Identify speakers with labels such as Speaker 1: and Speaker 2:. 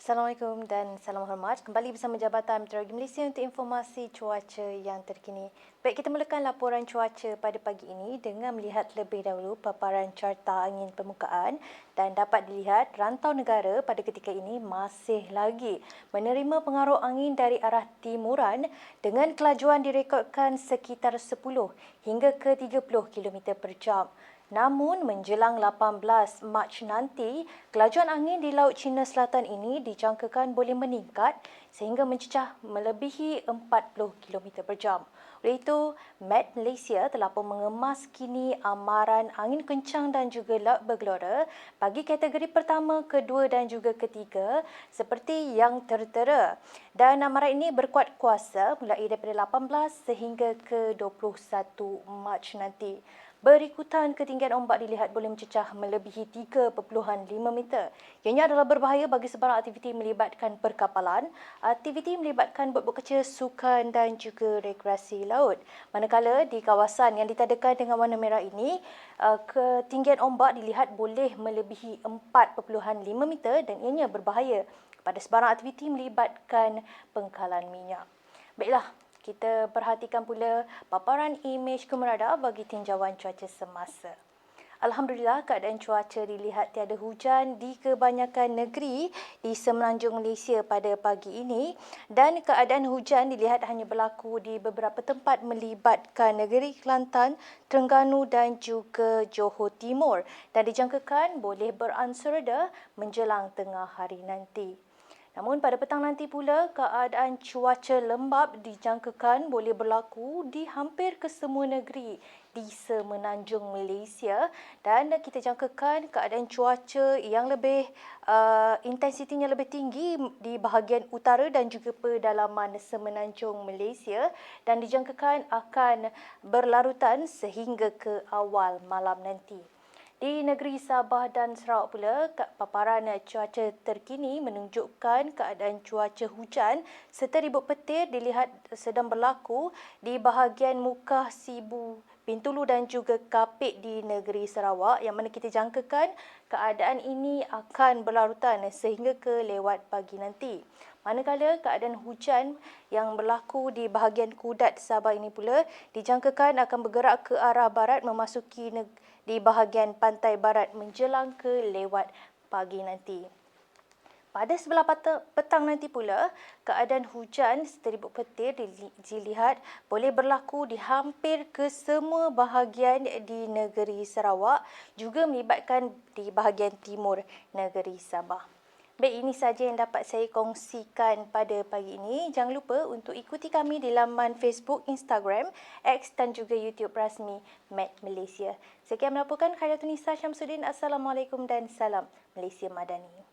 Speaker 1: Assalamualaikum dan salam hormat. Kembali bersama Jabatan Meteorologi Malaysia untuk informasi cuaca yang terkini. Baik, kita mulakan laporan cuaca pada pagi ini dengan melihat lebih dahulu paparan carta angin permukaan dan dapat dilihat rantau negara pada ketika ini masih lagi menerima pengaruh angin dari arah timuran dengan kelajuan direkodkan sekitar 10 hingga ke 30 km per jam. Namun menjelang 18 Mac nanti, kelajuan angin di Laut Cina Selatan ini dijangkakan boleh meningkat sehingga mencecah melebihi 40 km per jam. Oleh itu, Met Malaysia telah pun mengemas kini amaran angin kencang dan juga laut bergelora bagi kategori pertama, kedua dan juga ketiga seperti yang tertera. Dan amaran ini berkuat kuasa mulai daripada 18 sehingga ke 21 Mac nanti. Berikutan ketinggian ombak dilihat boleh mencecah melebihi 3.5 meter. Ianya adalah berbahaya bagi sebarang aktiviti melibatkan perkapalan, aktiviti melibatkan bot-bot kecil, sukan dan juga rekreasi laut. Manakala di kawasan yang ditadakan dengan warna merah ini, uh, ketinggian ombak dilihat boleh melebihi 4.5 meter dan ianya berbahaya kepada sebarang aktiviti melibatkan pengkalan minyak. Baiklah, kita perhatikan pula paparan imej kemerada bagi tinjauan cuaca semasa. Alhamdulillah keadaan cuaca dilihat tiada hujan di kebanyakan negeri di semenanjung Malaysia pada pagi ini dan keadaan hujan dilihat hanya berlaku di beberapa tempat melibatkan negeri Kelantan, Terengganu dan juga Johor Timur dan dijangkakan boleh beransur reda menjelang tengah hari nanti. Namun pada petang nanti pula keadaan cuaca lembap dijangkakan boleh berlaku di hampir kesemua negeri di semenanjung Malaysia dan kita jangkakan keadaan cuaca yang lebih uh, intensitinya lebih tinggi di bahagian utara dan juga pedalaman semenanjung Malaysia dan dijangkakan akan berlarutan sehingga ke awal malam nanti. Di negeri Sabah dan Sarawak pula, paparan cuaca terkini menunjukkan keadaan cuaca hujan serta ribut petir dilihat sedang berlaku di bahagian muka Sibu, Bintulu dan juga Kapit di negeri Sarawak yang mana kita jangkakan keadaan ini akan berlarutan sehingga ke lewat pagi nanti. Manakala keadaan hujan yang berlaku di bahagian Kudat Sabah ini pula dijangkakan akan bergerak ke arah barat memasuki di bahagian pantai barat menjelang ke lewat pagi nanti. Pada sebelah petang nanti pula, keadaan hujan serta ribut petir dilihat boleh berlaku di hampir ke semua bahagian di negeri Sarawak juga melibatkan di bahagian timur negeri Sabah. Baik, ini saja yang dapat saya kongsikan pada pagi ini. Jangan lupa untuk ikuti kami di laman Facebook, Instagram, X dan juga YouTube rasmi Met Malaysia. Sekian melaporkan Khairatun Nisa Syamsuddin. Assalamualaikum dan salam Malaysia Madani.